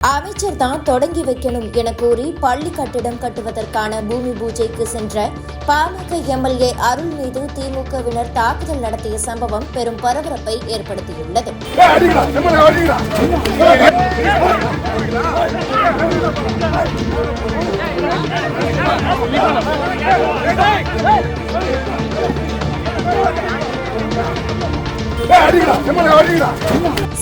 அமைச்சர் தான் தொடங்கி வைக்கணும் என கூறி பள்ளி கட்டிடம் கட்டுவதற்கான பூமி பூஜைக்கு சென்ற பாமக எம்எல்ஏ அருள் மீது திமுகவினர் தாக்குதல் நடத்திய சம்பவம் பெரும் பரபரப்பை ஏற்படுத்தியுள்ளது Hey!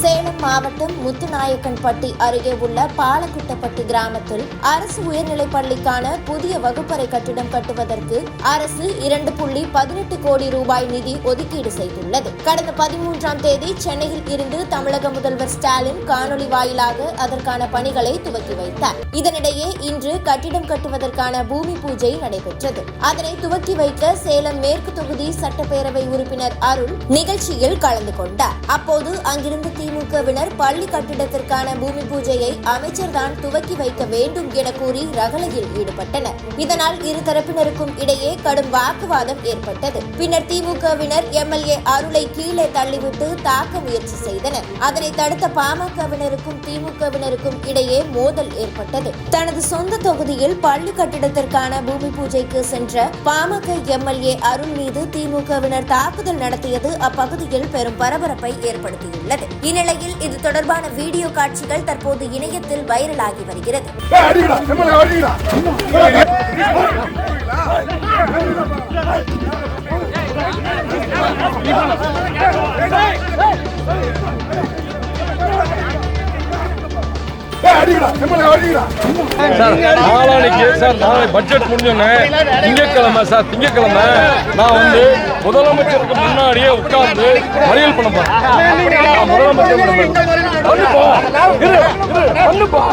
சேலம் மாவட்டம் முத்துநாயக்கன்பட்டி அருகே உள்ள பாலக்குட்டப்பட்டி கிராமத்தில் அரசு உயர்நிலைப் பள்ளிக்கான புதிய வகுப்பறை கட்டிடம் கட்டுவதற்கு அரசு இரண்டு புள்ளி பதினெட்டு கோடி ரூபாய் நிதி ஒதுக்கீடு செய்துள்ளது. கடந்த பதிமூன்றாம் தேதி சென்னையில் இருந்து தமிழக முதல்வர் ஸ்டாலின் காணொலி வாயிலாக அதற்கான பணிகளை துவக்கி வைத்தார். இதனிடையே இன்று கட்டிடம் கட்டுவதற்கான பூமி பூஜை நடைபெற்றது. அதனை துவக்கி வைக்க சேலம் மேற்கு தொகுதி சட்டப்பேரவை உறுப்பினர் அருள் நிகழ்ச்சியில் கலந்து கலந்து கொண்டார். அப்போது அங்கிருந்த திமுகவினர் பள்ளி கட்டிடத்திற்கான பூமி பூஜையை அமைச்சர் தான் துவக்கி வைக்க வேண்டும் என கூறி ரகளையில் ஈடுபட்டனர். இதனால் இரு தரப்பினருக்கும் இடையே கடும் வாக்குவாதம் ஏற்பட்டது. பின்னர் திமுகவினர் எம்எல்ஏ அருளை கீழே தள்ளிவிட்டு தாக்க முயற்சி செய்தனர். அதனை தடுத்த பாமகவினருக்கும் திமுகவினருக்கும் இடையே மோதல் ஏற்பட்டது. தனது சொந்த தொகுதியில் பள்ளி கட்டிடத்திற்கான பூமி பூஜைக்கு சென்ற பாமக எம்எல்ஏ அருள் மீது திமுகவினர் தாக்குதல் நடத்தியது அப்பகுதியில் பெரும் பரபரப்பை ஏற்படுத்தியுள்ளது இந்நிலையில் இது தொடர்பான வீடியோ காட்சிகள் தற்போது இணையத்தில் வைரலாகி வருகிறது Hey! நாளானைக்கு சார் நாளை பட்ஜெட் முடிஞ்சோன்னே திங்கட்கிழமை சார் திங்கட்கிழமை நான் வந்து முதலமைச்சருக்கு முன்னாடியே உட்கார்ந்து மறியல் பண்ண போறேன் நான் முதலமைச்சர். பண்ணுப்பா.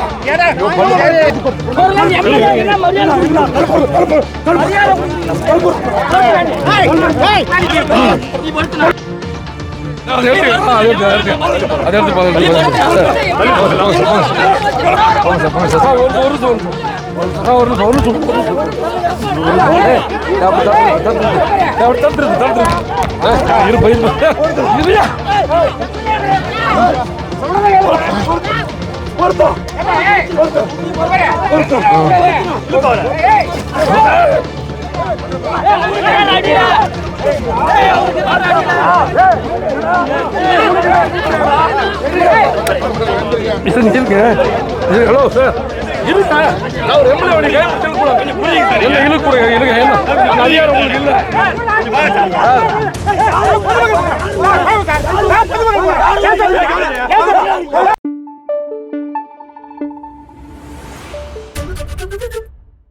ஒரு இருங்க. இரு, ஹலோ சார் இருங்க நான் ஒரு எம்எல்ஏ வழி கேட்டு திருப்பலாம் என்ன இழுக்கு கொடுங்க இருங்க என்ன அந்த அதிகாரம் உங்களுக்கு இல்ல சார்